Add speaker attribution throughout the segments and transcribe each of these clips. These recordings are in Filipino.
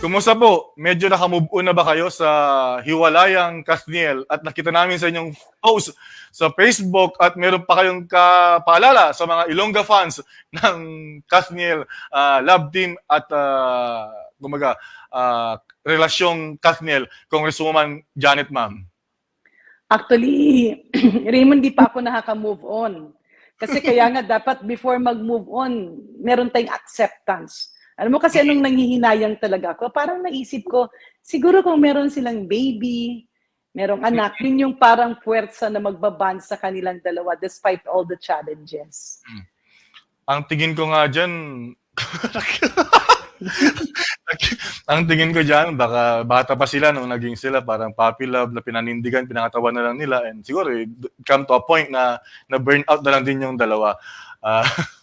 Speaker 1: Kumusta po? Medyo nakamove on na ba kayo sa hiwalayang Kathniel at nakita namin sa inyong post sa Facebook at meron pa kayong kapaalala sa mga Ilongga fans ng Kathniel ah, love team at uh, gumaga ah, relasyong Kathniel Congresswoman Janet Ma'am.
Speaker 2: Actually, Raymond, di pa ako nakaka-move on. Kasi kaya nga dapat before mag-move on, meron tayong acceptance. Alam mo kasi anong nanghihinayang talaga ako? Parang naisip ko, siguro kung meron silang baby, merong anak, yun yung parang puwersa na magbaband sa kanilang dalawa despite all the challenges.
Speaker 1: Ang tingin ko nga dyan, ang tingin ko dyan, baka bata pa sila nung naging sila, parang puppy love na pinanindigan, pinangatawan na lang nila. And siguro, eh, come to a point na na burn out na lang din yung dalawa. Ah,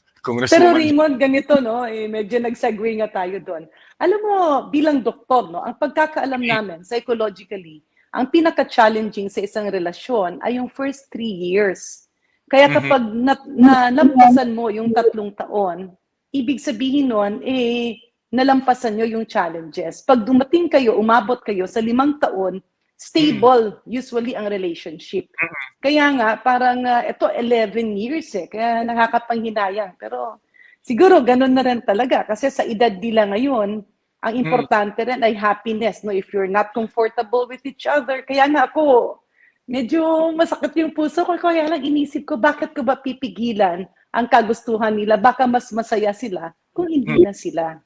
Speaker 2: Pero. Raymond, ganito, no? Eh, medyo nag-segue nga tayo doon. Alam mo, bilang doktor, no, ang pagkakaalam namin, psychologically, ang pinaka-challenging sa isang relasyon ay yung first three years. Kaya
Speaker 1: Mhm.
Speaker 2: kapag na, na, lampasan mo yung tatlong taon, ibig sabihin nun, eh, nalampasan nyo yung challenges. Pag dumating kayo, umabot kayo sa limang taon, stable usually ang relationship. Kaya nga, parang uh, ito 11 years eh, kaya nakakapanghinayang. Pero siguro ganun na rin talaga kasi sa edad nila ngayon, ang importante rin ay happiness. No? If you're not comfortable with each other, kaya nga ako, medyo masakit yung puso ko. Kaya lang inisip ko, bakit ko ba pipigilan ang kagustuhan nila? Baka mas masaya sila kung hindi na sila.